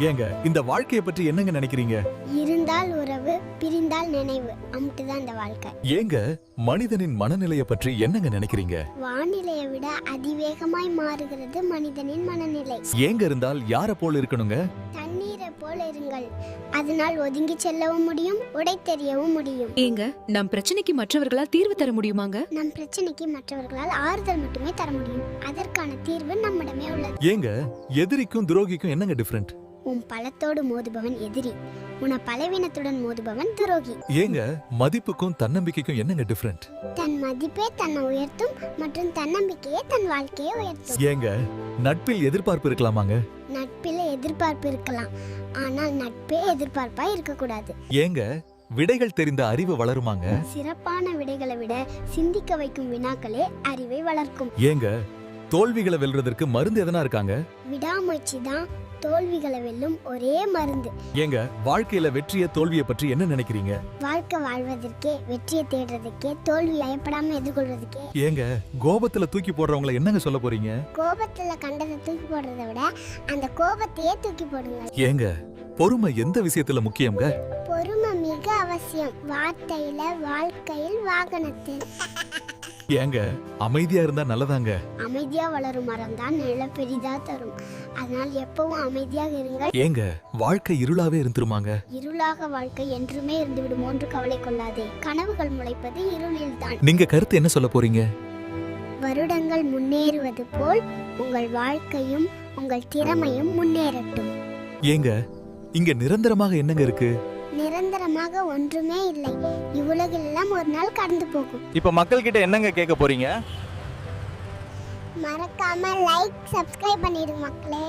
ஏங்க இந்த வாழ்க்கைய பற்றி என்னங்க நினைக்கிறீங்க? இருந்தால் உறவு பிரிந்தால் நினைவு. அம்ட்டுதான் இந்த வாழ்க்கை. ஏங்க மனிதனின் மனநிலைய பற்றி என்னங்க நினைக்கிறீங்க? வானிலையை விட அதிவேகமாய் மாறுகிறது மனிதனின் மனநிலை. ஏங்க இருந்தால் யார போல இருக்கணுங்க? தண்ணீரை போல இருங்கள். அதனால் ஒதுங்கி செல்லவும் முடியும் உடை தெரியவும் முடியும். ஏங்க நம் பிரச்சனைக்கு மற்றவர்களால் தீர்வு தர முடியுமாங்க? நம் பிரச்சனைக்கு மற்றவர்களால் ஆறுதல் மட்டுமே தர முடியும். அதற்கான தீர்வு நம்மிடமே உள்ளது. ஏங்க எதிரிக்கும் துரோகிக்கும் என்னங்க டிஃபரெண்ட் உன் பலத்தோடு மோதுபவன் எதிரி. உன பலவீனத்துடன் மோதுபவன் துரோகி. ஏங்க மதிப்புக்கும் தன்னம்பிக்கைக்கும் என்னங்க டிஃபரெண்ட் தன் மதிப்பே தன்னை உயர்த்தும் மற்றும் தன்னம்பிக்கையே தன் வாழ்க்கையை உயர்த்தும். ஏங்க நட்பில் எதிர்பார்ப்பு இருக்கலாமாங்க? நட்பில் எதிர்பார்ப்பு இருக்கலாம். ஆனால் நட்பே எதிர்பார்ப்பா இருக்கக்கூடாது. ஏங்க விடைகள் தெரிந்த அறிவு வளருமாங்க? சிறப்பான விடைகளை விட சிந்திக்க வைக்கும் வினாக்களே அறிவை வளர்க்கும். ஏங்க தோல்விகளை வெல்றதற்கு மருந்து எதனா இருக்காங்க? விடாமுயற்சி தான் தோல்விகளை வெல்லும் ஒரே மருந்து. ஏங்க வாழ்க்கையில வெற்றிய தோல்விய பற்றி என்ன நினைக்கிறீங்க? வாழ்க்கை வாழ்வதற்கே வெற்றியை தேடுறதுக்கே தோல்வி பயப்படாம எதிர்கொள்றதுக்கே ஏங்க கோபத்துல தூக்கி போடுறவங்கள என்னங்க சொல்ல போறீங்க? கோபத்துல கண்டதை தூக்கி போடுறதை விட அந்த கோபத்தையே தூக்கி போடுங்க ஏங்க பொறுமை எந்த விஷயத்துல முக்கியங்க பொறுமை மிக அவசியம். வார்த்தையில வாழ்க்கையில் வாகனத்தில். ஏங்க அமைதியா இருந்தா நல்லதாங்க? அமைதியா வளரும் மரம் தான் நிழ பெரிதா தரும். அதனால் எப்பவும் அமைதியாக இருங்கள். ஏங்க வாழ்க்கை இருளாவே இருந்துருமாங்க? இருளாக வாழ்க்கை என்றுமே இருந்துவிடும் ஒன்று கவலை கொள்ளாதே. கனவுகள் முளைப்பது இருளில் தான் நீங்க கருத்து என்ன சொல்ல போறீங்க? வருடங்கள் முன்னேறுவது போல் உங்கள் வாழ்க்கையும் உங்கள் திறமையும் முன்னேறட்டும். ஏங்க இங்க நிரந்தரமாக என்னங்க இருக்கு? நிரந்தரமாக ஒன்றுமே இல்லை. இவ்வுலகெல்லாம் ஒரு நாள் கடந்து போகும். இப்போ மக்கள் கிட்ட என்னங்க கேட்க போறீங்க? மறக்காம லைக் சப்ஸ்கிரைப் பண்ணிடுங்க மக்களே.